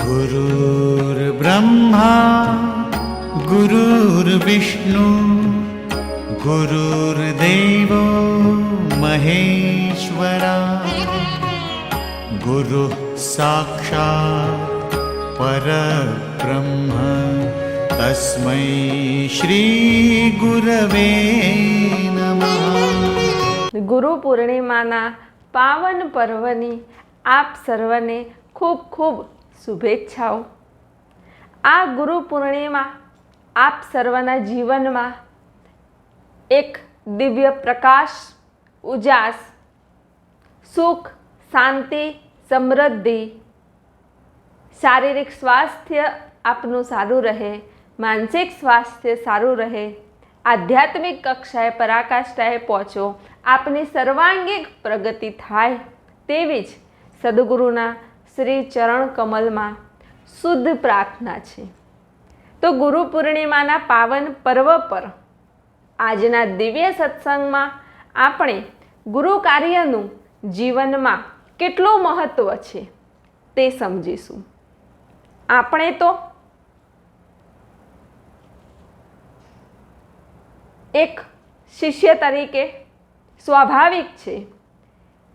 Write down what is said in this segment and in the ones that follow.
गुरुर्ब्रह्मा गुरुर्विष्णु गुरुर्देवो महेश्वरा गुरुः साक्षात् परब्रह्म तस्मै श्रीगुरवे नमः ગુરુ પૂર્ણિમાના પાવન પર્વની આપ સર્વને ખૂબ ખૂબ શુભેચ્છાઓ. આ ગુરુ પૂર્ણિમા આપ સર્વના જીવનમાં એક દિવ્ય પ્રકાશ, ઉજાસ, સુખ, શાંતિ, સમૃદ્ધિ, શારીરિક સ્વાસ્થ્ય આપનું સારું રહે, માનસિક સ્વાસ્થ્ય સારું રહે, આધ્યાત્મિક કક્ષાએ પરાકાષ્ઠાએ પહોંચો, આપની સર્વાંગીક પ્રગતિ થાય તેવી જ સદગુરુના શ્રી ચરણ કમલમાં શુદ્ધ પ્રાર્થના છે. તો ગુરુ પૂર્ણિમાના પાવન પર્વ પર આજના દિવ્ય સત્સંગમાં આપણે ગુરુ કાર્યનું જીવનમાં કેટલું મહત્ત્વ છે તે સમજીશું. આપણે તો એક શિષ્ય તરીકે સ્વાભાવિક છે.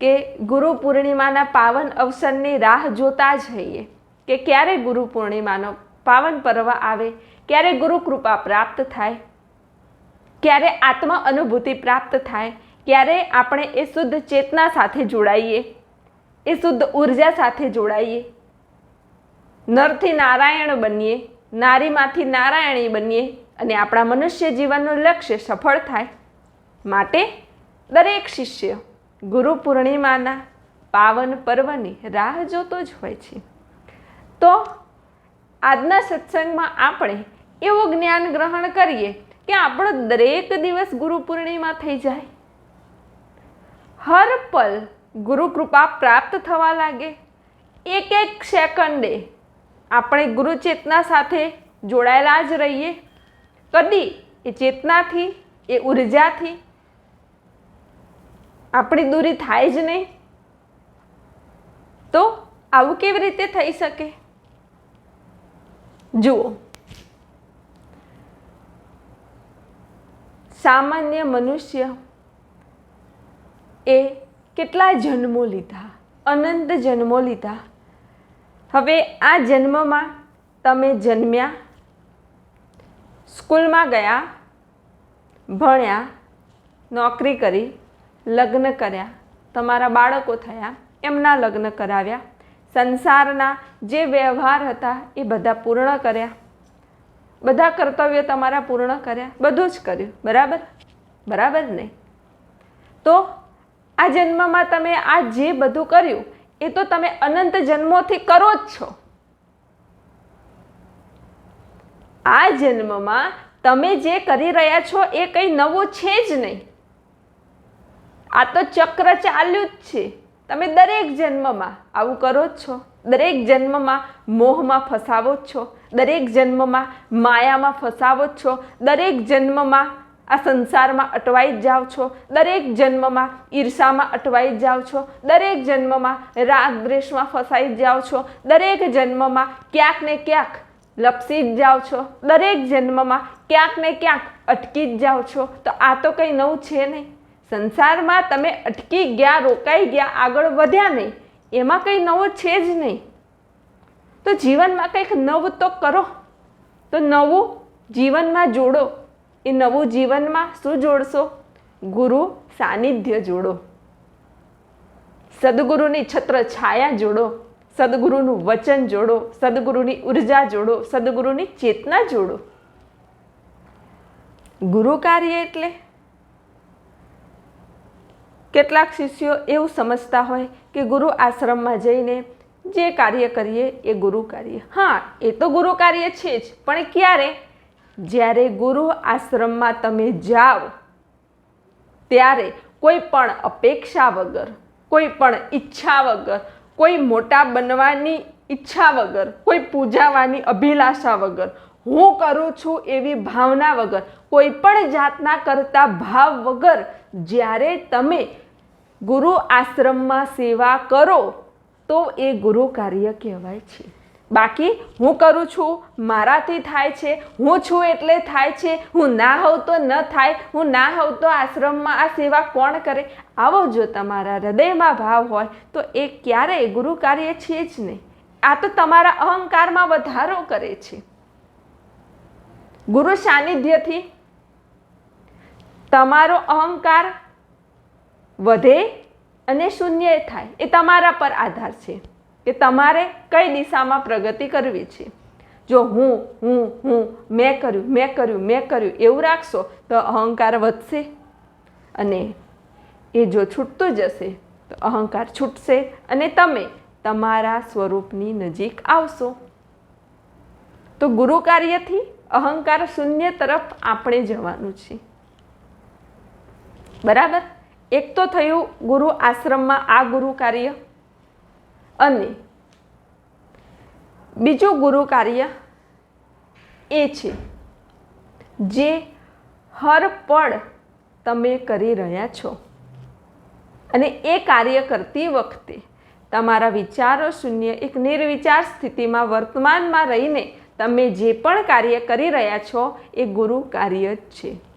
કે ગુરુ પૂર્ણિમાના પાવન અવસરની રાહ જોતા જ હોઈએ કે ક્યારે ગુરુ પૂર્ણિમાનો પાવન પર્વ આવે, ક્યારે ગુરુ કૃપા પ્રાપ્ત થાય, ક્યારે આત્મ અનુભૂતિ પ્રાપ્ત થાય, ક્યારે આપણે એ શુદ્ધ ચેતના સાથે જોડાઈએ, એ શુદ્ધ ઊર્જા સાથે જોડાઈએ. નરથી નારાયણ બનીએ, નારીમાંથી નારાયણી બનીએ અને આપણા મનુષ્ય જીવનનું લક્ષ્ય સફળ થાય. માટે દરેક શિષ્ય ગુરુ પૂર્ણિમાના પાવન પર્વની રાહ જોતો જ હોય છે. તો આજના સત્સંગમાં આપણે એવું જ્ઞાન ગ્રહણ કરીએ કે આપણો દરેક દિવસ ગુરુ પૂર્ણિમા થઈ જાય. હર પલ ગુરુ કૃપા પ્રાપ્ત થવા લાગે. એક એક સેકન્ડે આપણે ગુરુ ચેતના સાથે જોડાયેલા જ રહીએ. કદી એ ચેતનાથી, એ ઉર્જાથી આપણી દૂરી થાય જ નહીં. તો આવું કેવી રીતે થઈ શકે? જુઓ. સામાન્ય મનુષ્ય એ કેટલા જન્મો લીધા? અનંત જન્મો લીધા. હવે આ જન્મમાં તમે જન્મ્યા, સ્કૂલમાં ગયા, ભણ્યા, નોકરી કરી લગ્ન કર્યા. તમારા બાળકો થયા, એમના લગ્ન કરાવ્યા. સંસારના જે વ્યવહાર હતા, એ બધા પૂર્ણ કર્યા. બધા કર્તવ્ય તમારા પૂર્ણ કર્યા. બધું જ કર્યું. બરાબર? બરાબર ને? તો આ જન્મમાં તમે આ જે બધું કર્યું, એ તો તમે અનંત જન્મોથી કરો જ છો. આ જન્મમાં તમે જે કરી રહ્યા છો, એ કંઈ નવું છે જ નહીં. આ તો ચક્ર ચાલ્યું જ છે. તમે દરેક જન્મમાં આવું કરો જ છો. દરેક જન્મમાં મોહમાં ફસાવો જ છો. દરેક જન્મમાં માયામાં ફસાવો જ છો. દરેક જન્મમાં આ સંસારમાં અટવાઈ જ જાઓ છો. દરેક જન્મમાં ઈર્ષામાં અટવાઈ જ જાઓ છો. દરેક જન્મમાં રાગ દ્વેષમાં ફસાઈ જ જાઓ છો. દરેક જન્મમાં ક્યાંક ને ક્યાંક લપસી જ જાઓ છો. દરેક જન્મમાં ક્યાંક ને ક્યાંક અટકી જ જાઓ છો. તો આ તો કંઈ નવું છે નહીં. સંસારમાં તમે અટકી ગયા, રોકાઈ ગયા, આગળ વધ્યા નહીં, એમાં કંઈ નવો છે જ નહીં. તો જીવનમાં કંઈક નવું તો કરો. તો નવું જીવનમાં જોડો. એ નવું જીવનમાં શું જોડશો? ગુરુ સાનિધ્ય જોડો. સદગુરુની છત્ર છાયા જોડો. સદગુરુનું વચન જોડો. સદગુરુની ઊર્જા જોડો. સદગુરુની ચેતના જોડો. ગુરુ કાર્ય એટલે કેટલાક શિષ્યો એવું સમજતા હોય કે ગુરુ આશ્રમમાં જઈને જે કાર્ય કરીએ એ ગુરુ કાર્ય. હા, એ તો ગુરુ કાર્ય છે જ, પણ ક્યારે? જ્યારે ગુરુ આશ્રમમાં તમે જાઓ, ત્યારે કોઈ પણ અપેક્ષા વગર, કોઈ પણ ઈચ્છા વગર, કોઈ મોટા બનવાની ઈચ્છા વગર, કોઈ પૂજાવાની અભિલાષા વગર, હું કરું છું એવી ભાવના વગર, કોઈ પણ જાતના કરતા ભાવ વગર, જ્યારે તમે ગુરુ આશ્રમમાં સેવા કરો, તો એ ગુરુ કાર્ય કહેવાય છે. બાકી હું કરું છું, મારાથી થાય છે, હું છું એટલે થાય છે, હું ના હોઉં તો ન થાય, હું ના હોઉં તો આશ્રમમાં આ સેવા કોણ કરે? આવો જો તમારા હૃદયમાં ભાવ હોય, તો એ ક્યારેય ગુરુ કાર્ય છે જ નહીં. આ તો તમારા અહંકારમાં વધારો કરે છે. ગુરુ સાનિધ્યથી તમારો અહંકાર વધે અને શૂન્ય થાય, એ તમારા પર આધાર છે કે તમારે કઈ દિશામાં પ્રગતિ કરવી છે. જો હું હું હું, મેં કર્યું મેં કર્યું મેં કર્યું એવું રાખશો, તો અહંકાર વધશે અને એ જો છૂટતું જશે, તો અહંકાર છૂટશે અને તમે તમારા સ્વરૂપની નજીક આવશો. તો ગુરુ કાર્યથી અહંકાર શૂન્ય તરફ આપણે જવાનું છે. બરાબર? એક તો થયું ગુરુ આશ્રમમાં આ ગુરુ કાર્ય અને બીજું ગુરુ કાર્ય એ છે જે હર પળ તમે કરી રહ્યા છો. અને એ કાર્ય કરતી વખતે તમારા વિચારો શૂન્ય, એક નિર્વિચાર સ્થિતિમાં વર્તમાનમાં રહીને તમે જે પણ કાર્ય કરી રહ્યા છો, એ ગુરુ કાર્ય જ છે.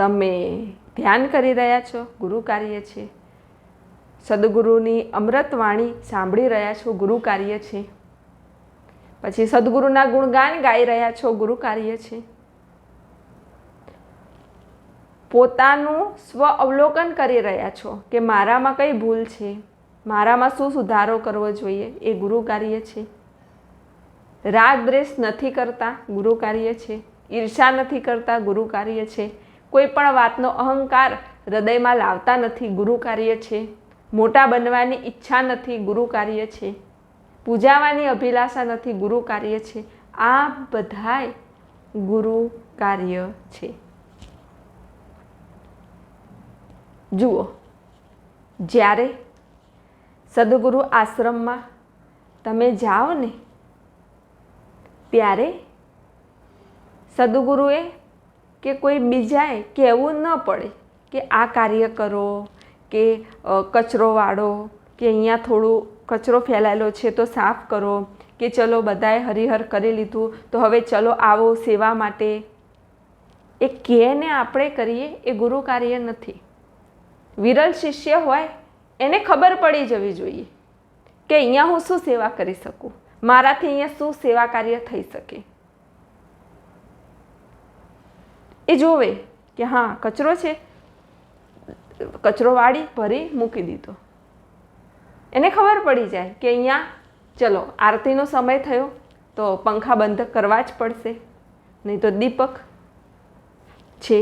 તમે ધ્યાન કરી રહ્યા છો? ગુરુ કાર્ય છે. સદગુરુની અમૃતવાણી સાંભળી રહ્યા છો? ગુરુ કાર્ય છે. પછી સદગુરુના ગુણગાન ગાઈ રહ્યા છો? ગુરુ કાર્ય છે. પોતાનું સ્વ અવલોકન કરી રહ્યા છો કે મારામાં કઈ ભૂલ છે? મારામાં શું સુધારો કરવો જોઈએ? એ ગુરુ કાર્ય છે. રાગ દ્વેષ નથી કરતા? ગુરુ કાર્ય છે. ઈર્ષા નથી કરતા? ગુરુ કાર્ય છે. કોઈ પણ વાતનો અહંકાર હૃદયમાં લાવતા નથી ગુરુ કાર્ય છે. મોટા બનવાની ઈચ્છા નથી ગુરુ કાર્ય છે. પૂજાવાની અભિલાષા નથી ગુરુ કાર્ય છે. આ બધાય ગુરુ કાર્ય છે. જુઓ, જ્યારે સદગુરુ આશ્રમમાં તમે જાઓ ને, ત્યારે સદગુરુએ કે કોઈ બીજાએ કહેવું ન પડે કે આ કાર્ય કરો, કે કચરો વાળો, કે અહીંયા થોડું કચરો ફેલાયેલો છે તો સાફ કરો, કે ચલો બધાએ હરિહર કરી લીધું તો હવે ચલો આવો સેવા માટે. એ કહેને આપણે કરીએ એ ગુરુ કાર્ય નથી. વિરલ શિષ્ય હોય એને ખબર પડી જવી જોઈએ કે અહીંયા હું શું સેવા કરી શકું? મારાથી અહીંયા શું સેવા કાર્ય થઈ શકે? એ જોવે કે હા, કચરો છે કચરો વાળી ભરી મૂકી દીધો. એને ખબર પડી જાય કે અહીંયા, ચલો, આરતીનો સમય થયો, તો પંખા બંધ કરવા જ પડશે, નહીં તો દીપક છે.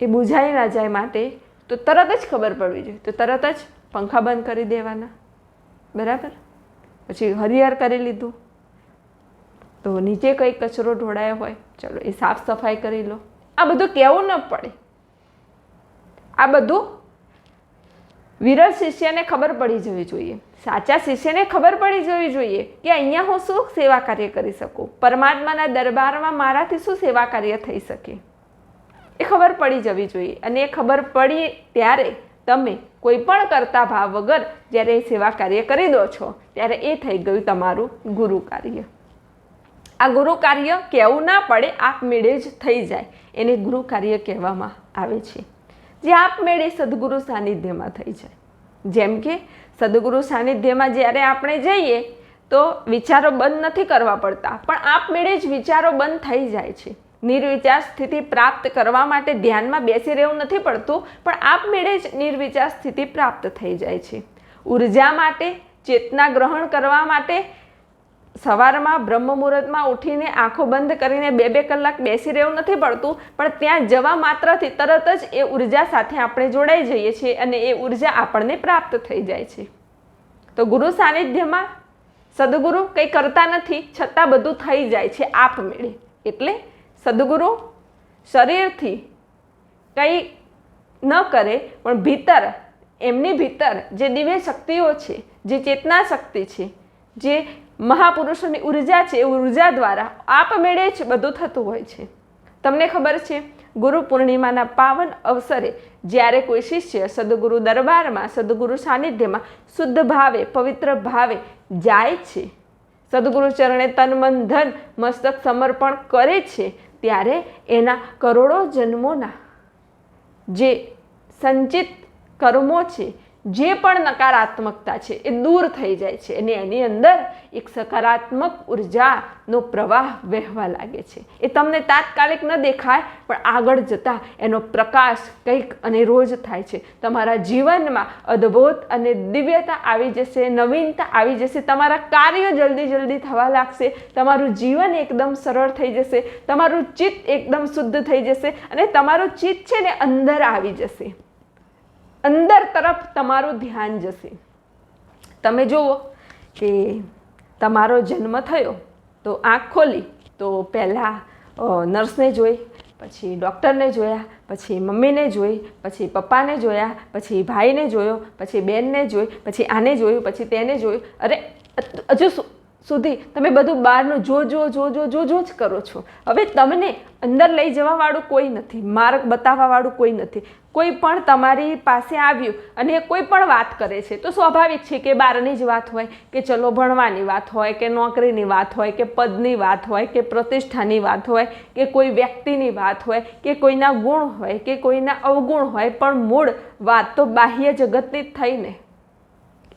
એ બુઝાઈ ના જાય માટે તો તરત જ ખબર પડવી જોઈએ. તો તરત જ પંખા બંધ કરી દેવાના. બરાબર? પછી હરિહર કરી લીધું. તો નીચે કંઈ કચરો ઢોળાયો હોય, ચલો એ સાફ સફાઈ કરી લો. આ બધું કહેવું ન પડે. આ બધું વિરલ શિષ્યને ખબર પડી જવી જોઈએ. સાચા શિષ્યને ખબર પડી જવી જોઈએ કે અહીંયા હું શું સેવા કાર્ય કરી શકું? પરમાત્માના દરબારમાં મારાથી શું સેવા કાર્ય થઈ શકે? એ ખબર પડી જવી જોઈએ. અને એ ખબર પડી ત્યારે તમે કોઈ પણ કરતા ભાવ વગર જ્યારે એ સેવા કાર્ય કરી દો છો, ત્યારે એ થઈ ગયું તમારું ગુરુ કાર્ય આ ગુરુ કાર્ય કહેવું ના પડે આપમેળે જ થઈ જાય. એને ગુરુ કાર્ય કહેવામાં આવે છે. જે આપમેળે સદગુરુ સાનિધ્યમાં થઈ જાય. જેમ કે, સદગુરુ સાનિધ્યમાં જ્યારે આપણે જઈએ, તો વિચારો બંધ નથી કરવા પડતા, પણ આપમેળે જ વિચારો બંધ થઈ જાય છે. નિર્વિચાર સ્થિતિ પ્રાપ્ત કરવા માટે ધ્યાનમાં બેસી રહેવું નથી પડતું, પણ આપમેળે જ નિર્વિચાર સ્થિતિ પ્રાપ્ત થઈ જાય છે. ઊર્જા માટે, ચેતના ગ્રહણ કરવા માટે સવારમાં બ્રહ્મ મુહૂર્તમાં ઉઠીને આંખો બંધ કરીને બે બે કલાક બેસી રહેવું નથી પડતું, પણ ત્યાં જવા માત્રથી તરત જ એ ઊર્જા સાથે આપણે જોડાઈ જઈએ છીએ અને એ ઊર્જા આપણને પ્રાપ્ત થઈ જાય છે. તો ગુરુ સાનિધ્યમાં સદગુરુ કંઈ કરતા નથી, છતાં બધું થઈ જાય છે આપમેળે. એટલે સદગુરુ શરીરથી કંઈ ન કરે, પણ ભીતર, એમની ભીતર જે દિવ્ય શક્તિઓ છે, જે ચેતના શક્તિ છે, જે મહાપુરુષોની ઊર્જા છે, એ ઊર્જા દ્વારા આપમેળે જ બધું થતું હોય છે. તમને ખબર છે, ગુરુ પૂર્ણિમાના પાવન અવસરે જ્યારે કોઈ શિષ્ય સદગુરુ દરબારમાં, સદગુરુ સાનિધ્યમાં શુદ્ધ ભાવે, પવિત્ર ભાવે જાય છે, સદગુરુ ચરણે તન મન ધન મસ્તક સમર્પણ કરે છે, ત્યારે એના કરોડો જન્મોના જે સંચિત કર્મો છે જે પણ નકારાત્મકતા છે એ દૂર થઈ જાય છે અને એની અંદર એક સકારાત્મક ઉર્જાનો પ્રવાહ વહેવા લાગે છે. એ તમને તાત્કાલિક ન દેખાય, પણ આગળ જતાં એનો પ્રકાશ કંઈક અને રોજ થાય છે. તમારા જીવનમાં અદ્ભુત અને દિવ્યતા આવી જશે, નવીનતા આવી જશે, તમારા કાર્ય જલ્દી જલ્દી થવા લાગશે, તમારું જીવન એકદમ સરળ થઈ જશે, તમારું ચિત્ત એકદમ શુદ્ધ થઈ જશે અને તમારું ચિત્ત છે ને અંદર આવી જશે. અંદર તરફ તમારું ધ્યાન જશે. તમે જુઓ કે તમારો જન્મ થયો, તો આંખ ખોલી, તો પહેલાં નર્સને જોઈ, પછી ડૉક્ટરને જોયા, પછી મમ્મીને જોઈ, પછી પપ્પાને જોયા, પછી ભાઈને જોયો, પછી બેનને જોઈ, પછી આને જોયું, પછી તેને જોયું. અરે હજુ સુ- સુધી તમે બધું બહારનું જો જો જો જો જો જો જ કરો છો. હવે તમને અંદર લઈ જવાવાળું કોઈ નથી, માર્ગ બતાવવાવાળું કોઈ નથી. કોઈ પણ તમારી પાસે આવ્યું અને કોઈ પણ વાત કરે છે, તો સ્વાભાવિક છે કે બહારની જ વાત હોય, કે ચલો ભણવાની વાત હોય, કે નોકરીની વાત હોય, કે પદની વાત હોય, કે પ્રતિષ્ઠાની વાત હોય, કે કોઈ વ્યક્તિની વાત હોય, કે કોઈના ગુણ હોય, કે કોઈના અવગુણ હોય, પણ મૂળ વાત તો બાહ્ય જગતની જ થઈને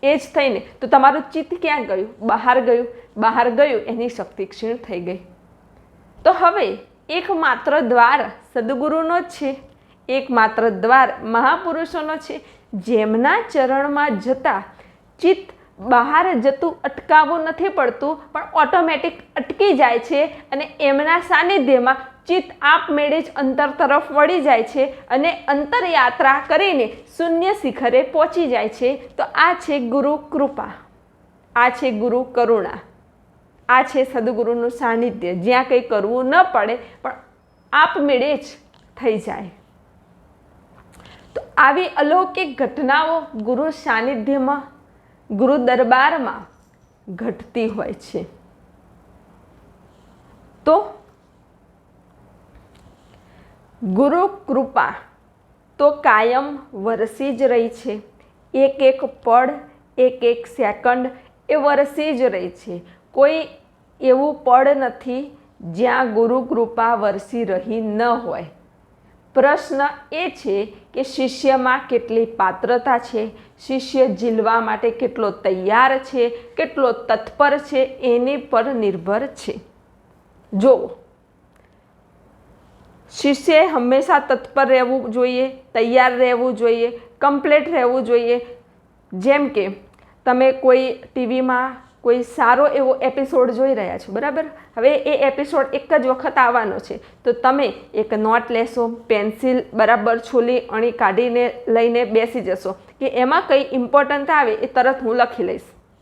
એ જ થઈને તો તમારું ચિત્ત ક્યાં ગયું? બહાર ગયું? બહાર ગયું, એની શક્તિ ક્ષીણ થઈ ગઈ. તો હવે એકમાત્ર દ્વાર સદગુરુનો છે. એકમાત્ર દ્વાર મહાપુરુષોનો છે. જેમના ચરણમાં જતા ચિત્ત બહાર જતું અટકાવવું નથી પડતું, પણ ઓટોમેટિક અટકી જાય છે અને એમના સાનિધ્યમાં ચિત્ત આપમેળે જ અંતર તરફ વળી જાય છે અને અંતરયાત્રા કરીને શૂન્ય શિખરે પહોંચી જાય છે. તો આ છે ગુરુ કૃપા. આ છે ગુરુ કરુણા. આ છે સદગુરુનું સાનિધ્ય. જ્યાં કંઈ કરવું ન પડે, પણ આપમેળે જ થઈ જાય. તો આવી અલૌકિક ઘટનાઓ ગુરુ સાનિધ્યમાં, ગુરુ દરબારમાં ઘટતી હોય છે. તો ગુરુ કૃપા તો કાયમ વરસી જ રહી છે. એક એક પળ, એક એક સેકન્ડ એ વરસી જ રહી છે. કોઈ એવું પળ નથી જ્યાં ગુરુ કૃપા વરસી રહી ન હોય. પ્રશ્ન એ છે કે શિષ્યમાં કેટલી પાત્રતા છે? શિષ્ય ઝીલવા માટે કેટલો તૈયાર છે? કેટલો તત્પર છે? એની પર નિર્ભર છે. જુઓ શિષ્યએ હંમેશા તત્પર રહેવું જોઈએ, તૈયાર રહેવું જોઈએ કમ્પ્લેટ રહેવું જોઈએ. જેમ કે, તમે કોઈ ટીવીમાં કોઈ સારો એવો એપિસોડ જોઈ રહ્યા છો, બરાબર? હવે એ એપિસોડ એક જ વખત આવવાનો છે. તો તમે એક નોટ લેશો પેન્સિલ બરાબર છોલી અણી કાઢીને લઈને બેસી જશો. કે એમાં કંઈ ઇમ્પોર્ટન્ટ આવે એ તરત હું લખી લઈશ.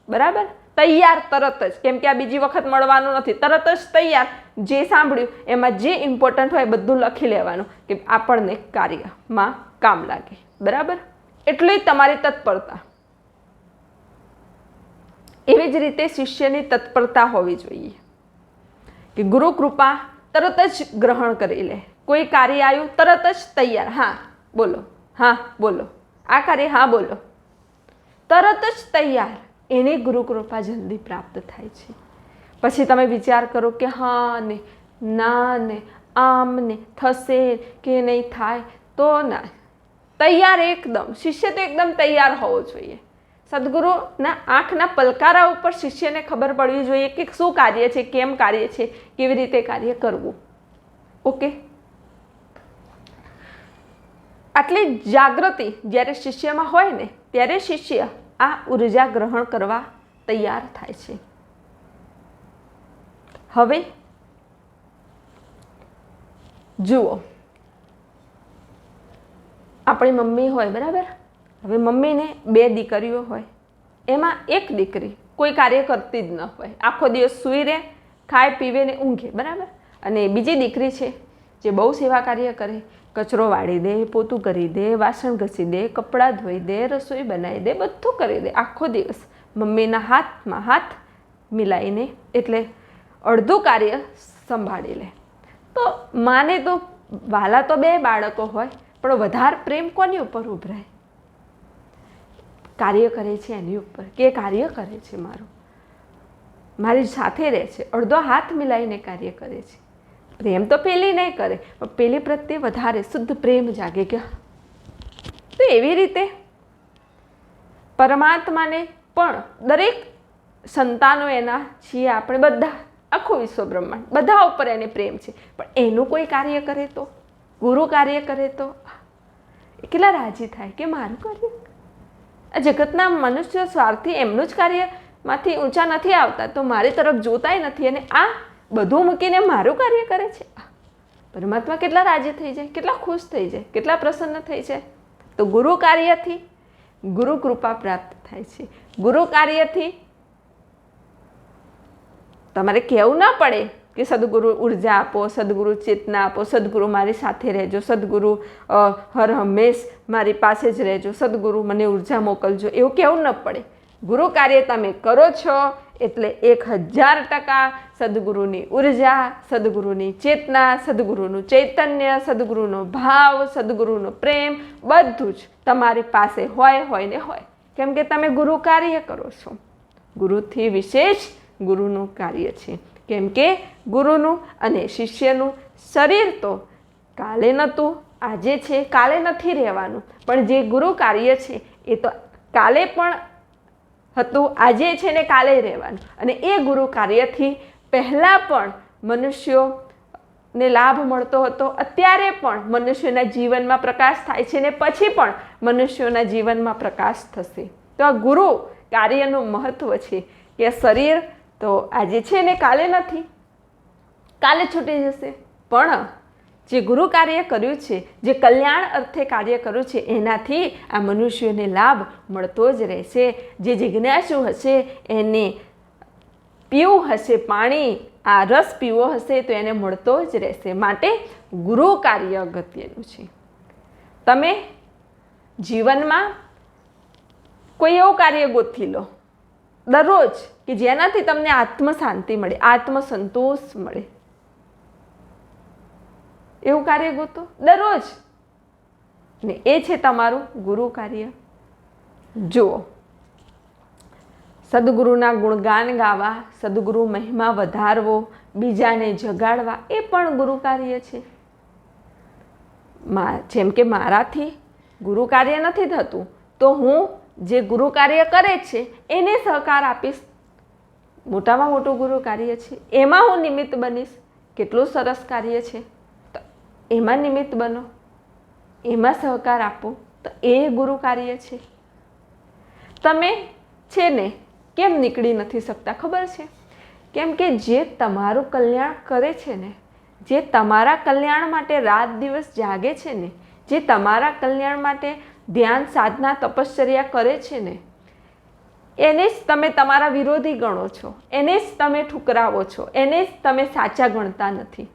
બરાબર? તૈયાર તરત જ. કેમ કે આ બીજી વખત મળવાનું નથી. તરત જ તૈયાર. જે સાંભળ્યું, એમાં જે ઇમ્પોર્ટન્ટ હોય બધું લખી લેવાનું. કે આપણને કાર્યમાં કામ લાગે. બરાબર? એટલી તમારી તત્પરતા. એવી જ રીતે શિષ્યની તત્પરતા હોવી જોઈએ. કે ગુરુ કૃપા તરત જ ગ્રહણ કરી લે. કોઈ કાર્ય આવ્યું, તરત જ તૈયાર. હા, બોલો. હા, બોલો. આ કાર્ય, હા, બોલો. તરત જ તૈયાર. એને ગુરુકૃપા જલ્દી પ્રાપ્ત થાય છે. પછી તમે વિચાર કરો કે હા ને, ના ને, આમ ને, થશે કે નહીં થાય, તો ના. તૈયાર એકદમ, શિષ્ય તો એકદમ તૈયાર હોવો જોઈએ. સદગુરુના આંખના પલકારા ઉપર શિષ્યને ખબર પડવી જોઈએ કે શું કાર્ય છે, કેમ કાર્ય છે, કેવી રીતે કાર્ય કરવું. ઓકે? આટલી જાગૃતિ જ્યારે શિષ્યમાં હોય ને, ત્યારે શિષ્ય આ ઊર્જા ગ્રહણ કરવા તૈયાર થાય છે. હવે જુઓ. આપણી મમ્મી હોય, બરાબર? હવે મમ્મીને બે દીકરીઓ હોય. એમાં એક દીકરી કોઈ કાર્ય કરતી જ ન હોય. આખો દિવસ સૂઈ રહે, ખાય, પીવે ને ઊંઘે, બરાબર? અને બીજી દીકરી છે જે બહુ સેવા કાર્ય કરે કચરો વાળી દે, પોતું કરી દે, વાસણ ઘસી દે, કપડાં ધોઈ દે, રસોઈ બનાવી દે, બધું કરી દે આખો દિવસ. મમ્મીના હાથમાં હાથ મિલાઈને એટલે અડધું કાર્ય સંભાળી લે. તો માને તો, વાલા તો બે બાળકો હોય, પણ વધારે પ્રેમ કોની ઉપર ઉભરાય? કાર્ય કરે છે એની ઉપર, કે કાર્ય કરે છે મારું? મારી સાથે રહે છે, અડધો હાથ મિલાઈને કાર્ય કરે છે. પ્રેમ તો પેલી નહીં કરે, પણ પેલી પ્રત્યે વધારે શુદ્ધ પ્રેમ જાગે કે તો એવી રીતે પરમાત્માને પણ દરેક સંતાનો એના છીએ આપણે બધા, આખું વિશ્વ બ્રહ્માંડ, બધા ઉપર એને પ્રેમ છે. પણ એનું કોઈ કાર્ય કરે તો? ગુરુ કાર્ય કરે તો? કેટલા રાજી થાય કે મારું કાર્ય? આ જગતના મનુષ્ય સ્વાર્થી એમનું જ કાર્યમાંથી ઊંચા નથી આવતા, તો મારી તરફ જોતાય નથી. અને આ બધું મૂકીને મારું કાર્ય કરે છે. પરમાત્મા કેટલા રાજી થઈ જાય, કેટલા ખુશ થઈ જાય, કેટલા પ્રસન્ન થઈ જાય. તો ગુરુ કાર્યથી ગુરુ કૃપા પ્રાપ્ત થાય છે. ગુરુ કાર્યથી તમારે કહેવું ના પડે કે સદગુરુ ઊર્જા આપો, સદગુરુ ચેતના આપો, સદગુરુ મારી સાથે રહેજો, સદગુરુ હર હંમેશ મારી પાસે જ રહેજો, સદગુરુ મને ઊર્જા મોકલજો, એવું કહેવું ન પડે. ગુરુ કાર્ય તમે કરો છો એટલે એક હજાર ટકા સદગુરુની ઊર્જા, સદગુરુની ચેતના, સદગુરુનું ચૈતન્ય, સદગુરુનો ભાવ, સદગુરુનો પ્રેમ, બધું જ તમારી પાસે હોય હોય ને હોય. કેમ કે તમે ગુરુ કાર્ય કરો છો. ગુરુથી વિશેષ ગુરુનું કાર્ય છે. કેમ કે ગુરુનું અને શિષ્યનું શરીર તો કાલે નહોતું, આજે છે, કાલે નથી રહેવાનું. પણ જે ગુરુ કાર્ય છે, એ તો કાલે પણ હતું. આજે છે ને કાલે રહેવાનું. અને એ ગુરુ કાર્યથી પહેલાં પણ મનુષ્યોને લાભ મળતો હતો. અત્યારે પણ મનુષ્યના જીવનમાં પ્રકાશ થાય છે ને પછી પણ મનુષ્યોના જીવનમાં પ્રકાશ થશે. તો આ ગુરુ કાર્યનું મહત્ત્વ છે કે શરીર તો આજે છે ને કાલે નથી. કાલે છૂટી જશે. પણ જે ગુરુ કાર્ય કર્યું છે, જે કલ્યાણ અર્થે કાર્ય કર્યું છે, એનાથી આ મનુષ્યોને લાભ મળતો જ રહેશે. જે જિજ્ઞાસુ હશે, એને પીવું હશે, પાણી, આ રસ પીવો હશે, તો એને મળતો જ રહેશે. માટે ગુરુ કાર્ય અગત્યનું છે. તમે જીવનમાં કોઈ એવું કાર્ય ગોથી લો, દરરોજ, કે જેનાથી તમને આત્મશાંતિ મળે, આત્મસંતોષ મળે. એવું કાર્ય ગોતો? દરરોજ. ને એ છે તમારું ગુરુ કાર્ય. જુઓ. સદગુરુના ગુણગાન ગાવા, સદગુરુ મહિમા વધારવો, બીજાને જગાડવા, એ પણ ગુરુ કાર્ય છે. જેમ કે મારાથી ગુરુ કાર્ય નથી થતું, તો હું જે ગુરુ કાર્ય કરે છે, એને સહકાર આપીશ. મોટામાં મોટું ગુરુ કાર્ય છે. એમાં હું નિમિત્ત બનીશ. કેટલું સરસ કાર્ય છે. એમાં નિમિત્ત બનો, એમાં સહકાર આપો, તો એ ગુરુ કાર્ય છે. તમે છે ને કેમ નીકળી નથી શકતા ખબર છે? કેમ કે જે તમારું કલ્યાણ કરે છે ને, જે તમારા કલ્યાણ માટે રાત દિવસ જાગે છે ને, જે તમારા કલ્યાણ માટે ધ્યાન, સાધના, તપશ્ચર્યા કરે છે ને, એને જ તમે તમારા વિરોધી ગણો છો, એને જ તમે ઠુકરાવો છો, એને જ તમે સાચા ગણતા નથી.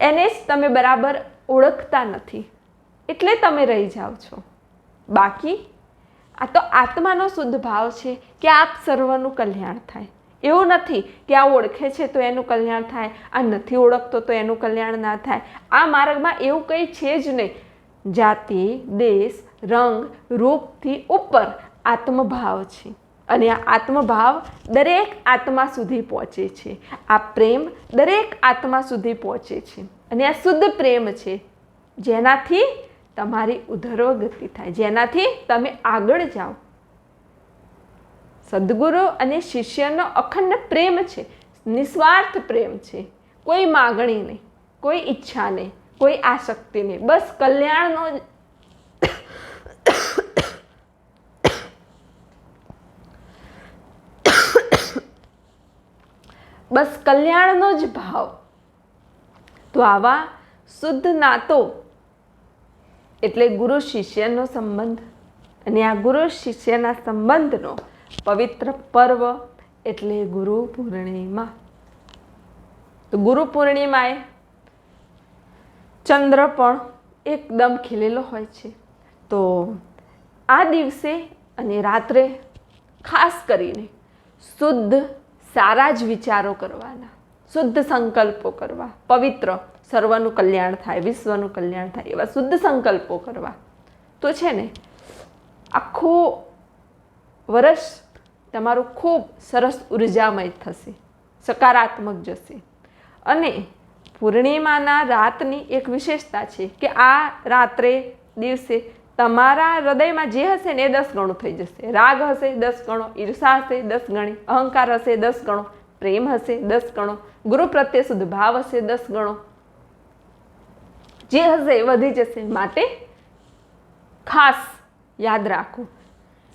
એને જ તમે બરાબર ઓળખતા નથી. એટલે તમે રહી જાઓ છો. બાકી, આ તો આત્માનો શુદ્ધ ભાવ છે કે આપ સર્વનું કલ્યાણ થાય. એવું નથી કે આ ઓળખે છે તો એનું કલ્યાણ થાય, આ નથી ઓળખતો તો એનું કલ્યાણ ના થાય. આ માર્ગમાં એવું કંઈ છે જ નહીં. જાતિ, દેશ, રંગ, રૂપથી ઉપર આત્મભાવ છે. અને આ આત્મભાવ દરેક આત્મા સુધી પહોંચે છે. આ પ્રેમ દરેક આત્મા સુધી પહોંચે છે. અને આ શુદ્ધ પ્રેમ છે. જેનાથી તમારી ઉધરો ગતિ થાય. જેનાથી તમે આગળ જાઓ. સદગુરુ અને શિષ્યનો અખંડ પ્રેમ છે. નિસ્વાર્થ પ્રેમ છે. કોઈ માગણી નહીં. કોઈ ઈચ્છા નહીં. કોઈ આસક્તિ નહીં. બસ કલ્યાણનો બસ કલ્યાણનો જ ભાવ. તો આવા શુદ્ધ નાતો એટલે ગુરુ શિષ્યનો સંબંધ. અને આ ગુરુ શિષ્યના સંબંધનો પવિત્ર પર્વ એટલે ગુરુ પૂર્ણિમા. તો ગુરુ પૂર્ણિમાએ ચંદ્ર પણ એકદમ ખીલેલો હોય છે. તો આ દિવસે અને રાત્રે ખાસ કરીને શુદ્ધ સારા જ વિચારો કરવાના, શુદ્ધ સંકલ્પો કરવા, પવિત્ર, સર્વનું કલ્યાણ થાય, વિશ્વનું કલ્યાણ થાય, એવા શુદ્ધ સંકલ્પો કરવા. તો છે ને, આખું વર્ષ તમારું ખૂબ સરસ ઉર્જામય થશે, સકારાત્મક જશે. અને પૂર્ણિમાના રાતની એક વિશેષતા છે કે આ રાત્રે દિવસે તમારા હૃદયમાં જે હશે ને એ દસ ગણું થઈ જશે. રાગ હશે, દસ ગણો. ઈર્ષા હશે, દસ ગણી. અહંકાર હશે, દસ ગણો. પ્રેમ હશે, દસ ગણો. ગુરુ પ્રત્યે શુદ્ધ ભાવ હશે, દસ ગણો. જે હશે એ વધી જશે. માટે ખાસ યાદ રાખો.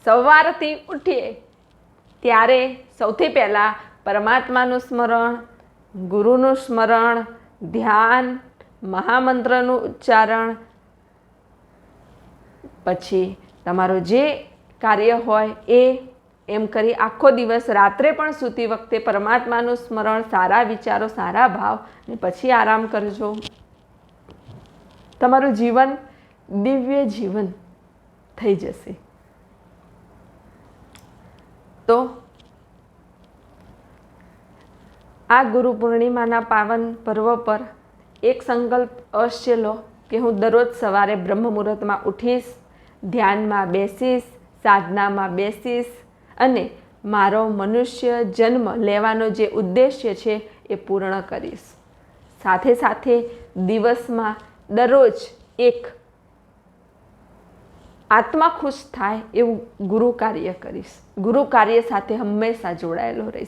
સવારથી ઉઠીએ ત્યારે સૌથી પહેલાં પરમાત્માનું સ્મરણ, ગુરુનું સ્મરણ, ધ્યાન, મહામંત્રનું ઉચ્ચારણ પછી તમારું જે કાર્ય હોય એ એમ કરી આખો દિવસ રાત્રે પણ સૂતી વખતે પરમાત્માનું સ્મરણ, સારા વિચારો, સારા ભાવ ને પછી આરામ કરજો. તમારું જીવન દિવ્ય જીવન થઈ જશે. તો આ ગુરુ પૂર્ણિમાના પાવન પર્વ પર એક સંકલ્પ અવશ્ય લો કે હું દરરોજ સવારે બ્રહ્મ મુહૂર્તમાં ઉઠીશ ધ્યાનમાં બેસીશ, સાધનામાં બેસીશ અને મારો મનુષ્ય જન્મ લેવાનો જે ઉદ્દેશ્ય છે એ પૂર્ણ કરીશ. સાથે સાથે દિવસમાં દરરોજ એક આત્મા ખુશ થાય એવું ગુરુ કાર્ય કરીશ. ગુરુ કાર્ય સાથે હંમેશા જોડાયેલો રહીશ.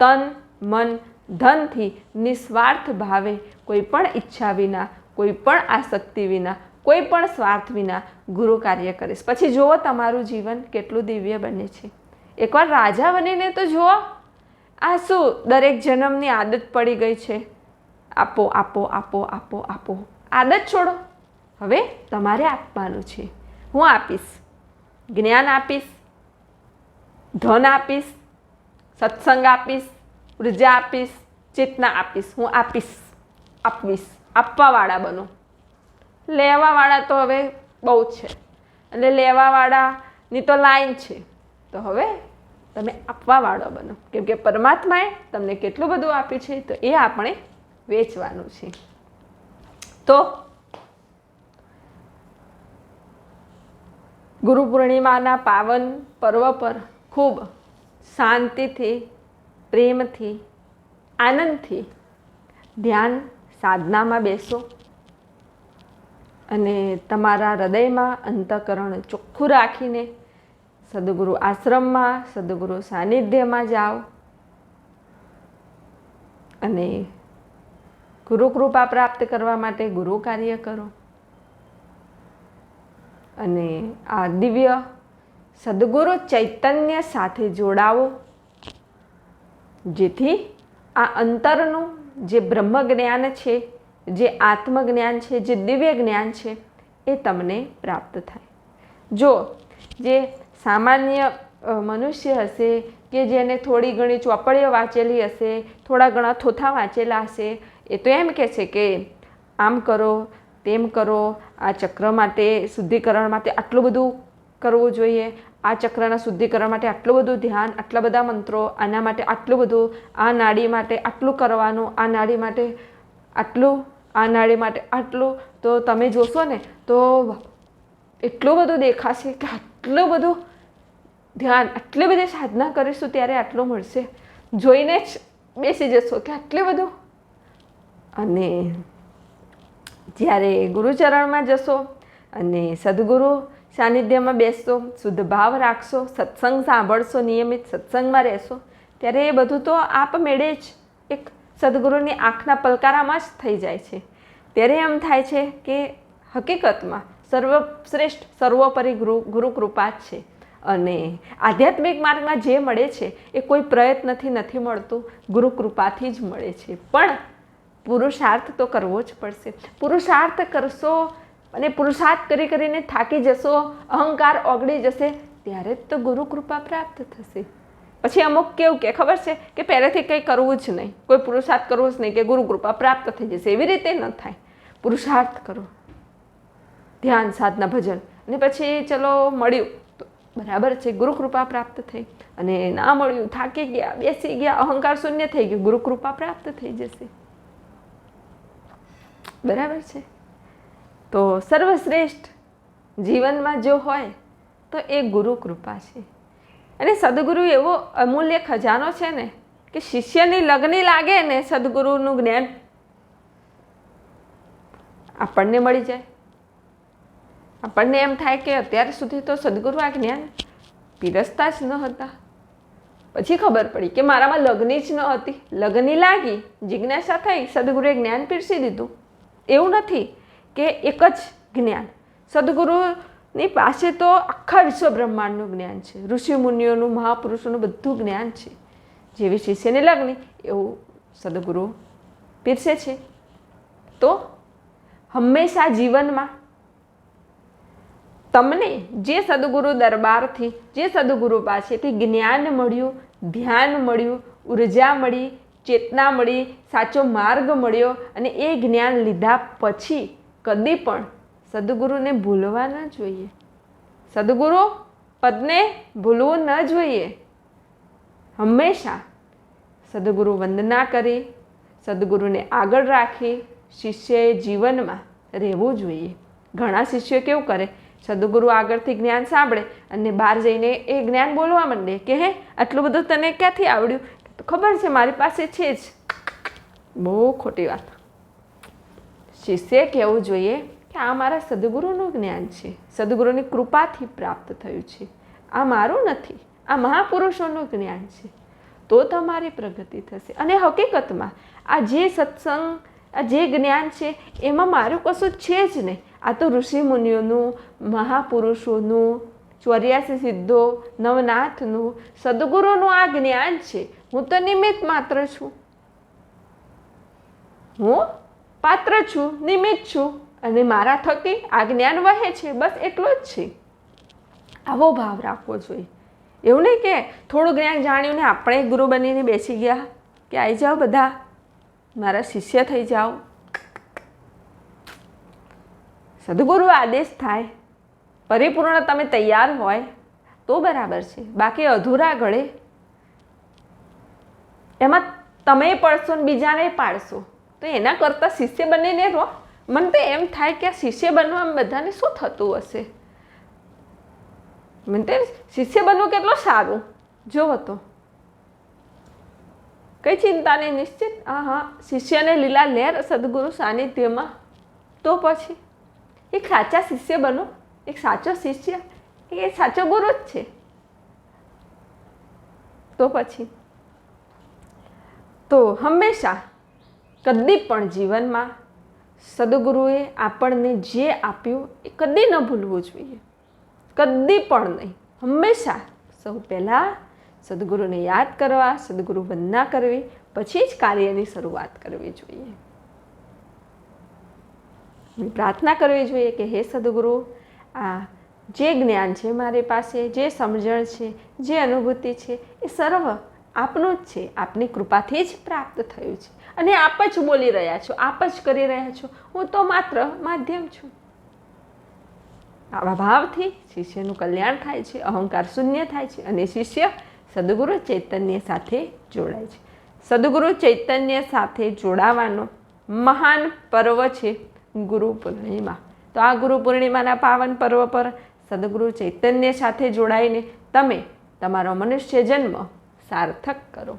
તન, મન, ધનથી નિસ્વાર્થ ભાવે કોઈ પણ ઈચ્છા વિના, કોઈ પણ આસક્તિ વિના કોઈ પણ સ્વાર્થ વિના ગુરુ કાર્ય કરીશ. પછી જુઓ તમારું જીવન કેટલું દિવ્ય બને છે. એકવાર રાજા બનીને તો જુઓ, આ શું દરેક જન્મની આદત પડી ગઈ છે? આપો આપો આપો આપો આપો. આદત છોડો. હવે તમારે આપવાનું છે. હું આપીશ. જ્ઞાન આપીશ. ધન આપીશ. સત્સંગ આપીશ. ઊર્જા આપીશ. ચેતના આપીશ. હું આપીશ. આપીશ. આપવાવાળા બનો. લેવાવાળા તો હવે બહુ છે. એટલે લેવાવાળાની તો લાઈન છે. તો હવે તમે આપવાવાળો બનો. કેમ કે પરમાત્માએ તમને કેટલું બધું આપ્યું છે તો એ આપણે વેચવાનું છે. તો ગુરુ પૂર્ણિમાના પાવન પર્વ પર ખૂબ શાંતિથી, પ્રેમથી, આનંદથી ધ્યાન સાધનામાં બેસો. અને તમારા હૃદયમાં અંતકરણ ચોખ્ખું રાખીને સદગુરુ આશ્રમમાં, સદગુરુ સાનિધ્યમાં જાઓ. અને ગુરુકૃપા પ્રાપ્ત કરવા માટે ગુરુ કાર્ય કરો. અને આ દિવ્ય સદગુરુ ચૈતન્ય સાથે જોડાવો, જેથી આ અંતરનું જે બ્રહ્મ જ્ઞાન છે જે આત્મજ્ઞાન છે, જે દિવ્ય જ્ઞાન છે, એ તમને પ્રાપ્ત થાય. જો જે સામાન્ય મનુષ્ય હશે કે જેને થોડી ઘણી ચોપડીઓ વાંચેલી હશે, થોડા ઘણા થોથા વાંચેલા હશે, એ તો એમ કહે છે કે આમ કરો, તેમ કરો, આ ચક્ર માટે શુદ્ધિકરણ માટે આટલું બધું કરવું જોઈએ, આ ચક્રના શુદ્ધિકરણ માટે આટલું બધું ધ્યાન, આટલા બધા મંત્રો, આના માટે આટલું બધું, આ નાડી માટે આટલું કરવાનું, આ નાડી માટે આટલું, આ નાળી માટે આટલું, તો તમે જોશો ને, તો એટલું બધું દેખાશે કે આટલું બધું ધ્યાન, આટલી બધી સાધના કરીશું ત્યારે આટલું મળશે. જોઈને જ બેસી જશો કે આટલું બધું. અને જ્યારે ગુરુચરણમાં જશો અને સદગુરુ સાનિધ્યમાં બેસશો, શુદ્ધ ભાવ રાખશો, સત્સંગ સાંભળશો નિયમિત સત્સંગમાં રહેશો, ત્યારે એ બધું તો આપમેળે જ એક સદગુરુની આંખના પલકારામાં જ થઈ જાય છે. ત્યારે એમ થાય છે કે હકીકતમાં સર્વશ્રેષ્ઠ, સર્વોપરી ગુરુ ગુરુ કૃપા જ છે. અને આધ્યાત્મિક માર્ગમાં જે મળે છે એ કોઈ પ્રયત્નથી નથી મળતું, ગુરુ કૃપાથી જ મળે છે. પણ પુરુષાર્થ તો કરવો જ પડશે. પુરુષાર્થ કરશો અને પુરુષાર્થ કરી કરીને થાકી જશો, અહંકાર ઓગળી જશે, ત્યારે જ તો ગુરુ કૃપા પ્રાપ્ત થશે. પછી અમુક કેવું કે ખબર છે કે પહેલેથી કંઈ કરવું જ નહીં. કોઈ પુરુષાર્થ કરવો જ નહીં કે ગુરુ કૃપા પ્રાપ્ત થઈ જશે. એવી રીતે ન થાય. પુરુષાર્થ કરો. ધ્યાન, સાધના, ભજન. અને પછી ચલો મળ્યું. તો બરાબર છે, ગુરુકૃપા પ્રાપ્ત થઈ. અને ના મળ્યું, થાકી ગયા, બેસી ગયા, અહંકાર શૂન્ય થઈ ગયું, ગુરુકૃપા પ્રાપ્ત થઈ જશે. બરાબર છે? તો સર્વશ્રેષ્ઠ જીવનમાં જો હોય, તો એ ગુરુ કૃપા છે. અને સદગુરુ એવો અમૂલ્ય ખજાનો છે ને કે શિષ્યની લગ્ન લાગે ને સદગુરુનું જ્ઞાન આપણને મળી જાય. આપણને એમ થાય કે અત્યાર સુધી તો સદગુરુ આ જ્ઞાન પીરસતા જ ન હતા. પછી ખબર પડી કે મારામાં લગ્ન જ ન હતી. લગ્ન લાગી, જિજ્ઞાસા થઈ, સદગુરુએ જ્ઞાન પીરસી દીધું. એવું નથી કે એક જ જ્ઞાન. સદગુરુની પાસે તો આખા વિશ્વ બ્રહ્માંડનું જ્ઞાન છે. ઋષિ મુનિઓનું મહાપુરુષોનું બધું જ્ઞાન છે. જેવી શિષ્યને લગ્ની એવું સદગુરુ પીરસે છે. તો હંમેશા જીવનમાં તમને જે સદગુરુ દરબારથી, જે સદગુરુ પાસેથી જ્ઞાન મળ્યું, ધ્યાન મળ્યું, ઊર્જા મળી, ચેતના મળી, સાચો માર્ગ મળ્યો અને એ જ્ઞાન લીધા પછી કદી પણ સદગુરુને ભૂલવા ન જોઈએ. સદગુરુ પદને ભૂલવું ન જોઈએ. હંમેશા સદગુરુ વંદના કરી, સદગુરુને આગળ રાખી શિષ્યએ જીવનમાં રહેવું જોઈએ. ઘણા શિષ્યો કેવું કરે? સદગુરુ આગળથી જ્ઞાન સાંભળે અને બહાર જઈને એ જ્ઞાન બોલવા માંડે કે, હે, આટલું બધું તને ક્યાંથી આવડ્યું? તો ખબર છે મારી પાસે છે જ. બહુ ખોટી વાત. શિષ્યે કહેવું જોઈએ? કે આ મારા સદગુરુનું જ્ઞાન છે. સદગુરુની કૃપાથી પ્રાપ્ત થયું છે. આ મારું નથી. આ મહાપુરુષોનું જ્ઞાન છે. તો તમારી પ્રગતિ થશે. અને હકીકતમાં, આ જે સત્સંગ, આ જે જ્ઞાન છે, એમાં મારું કશું છે જ નહીં. આ તો ઋષિ મુનિઓનું મહાપુરુષોનું, ચોર્યાસી સિદ્ધો, નવનાથનું, સદગુરુનું આ જ્ઞાન છે. હું તો નિમિત્ત માત્ર છું. હું પાત્ર છું, નિમિત્ત છું. અને મારા થકી આ જ્ઞાન વહે છે, બસ એટલો જ છે. આવો ભાવ રાખવો જોઈએ. એવું નહીં કે થોડું જ્ઞાન જાણ્યું ને આપણે ગુરુ બનીને બેસી ગયા કે આવી જાઓ બધા, મારા શિષ્ય થઈ જાઓ. સદગુરુ આદેશ થાય, પરિપૂર્ણ તમે તૈયાર હોય, તો બરાબર છે. બાકી અધૂરા ગળે. એમાં તમે પડશો ને બીજાને પાડશો, તો એના કરતાં શિષ્ય બનીને રહો. મને તો એમ થાય કે આ શિષ્ય બનવામાં બધાને શું થતું હશે? મને તો શિષ્ય બનવું કેટલું સારું. જોવો તો. કઈ ચિંતા નહીં, નિશ્ચિત. હા હા શિષ્યને લીલા લહેર સદગુરુ સાનિધ્યમાં. તો પછી? એક સાચા શિષ્ય બનો, એક સાચો શિષ્ય, એ સાચો ગુરુ જ છે. તો પછી? તો હંમેશા કદી પણ જીવનમાં સદગુરુએ આપણને જે આપ્યું એ કદી ન ભૂલવું જોઈએ. કદી પણ નહીં. હંમેશા સૌ પહેલાં સદગુરુને યાદ કરવા, સદગુરુ વંદના કરવી, પછી જ કાર્યની શરૂઆત કરવી જોઈએ. પ્રાર્થના કરવી જોઈએ કે હે સદગુરુ, આ જે જ્ઞાન છે મારી પાસે, જે સમજણ છે, જે અનુભૂતિ છે, એ સર્વ આપનું જ છે. આપની કૃપાથી જ પ્રાપ્ત થયું છે. અને આપ જ બોલી રહ્યા છો, આપ જ કરી રહ્યા છો. હું તો માત્ર માધ્યમ છું. આવા ભાવથી શિષ્યનું કલ્યાણ થાય છે, અહંકાર શૂન્ય થાય છે અને શિષ્ય સદગુરુ ચૈતન્ય સાથે જોડાય છે. સદગુરુ ચૈતન્ય સાથે જોડાવાનો મહાન પર્વ છે ગુરુ પૂર્ણિમા. તો આ ગુરુ પૂર્ણિમાના પાવન પર્વ પર સદગુરુ ચૈતન્ય સાથે જોડાઈને તમે તમારો મનુષ્ય જન્મ સાર્થક કરો.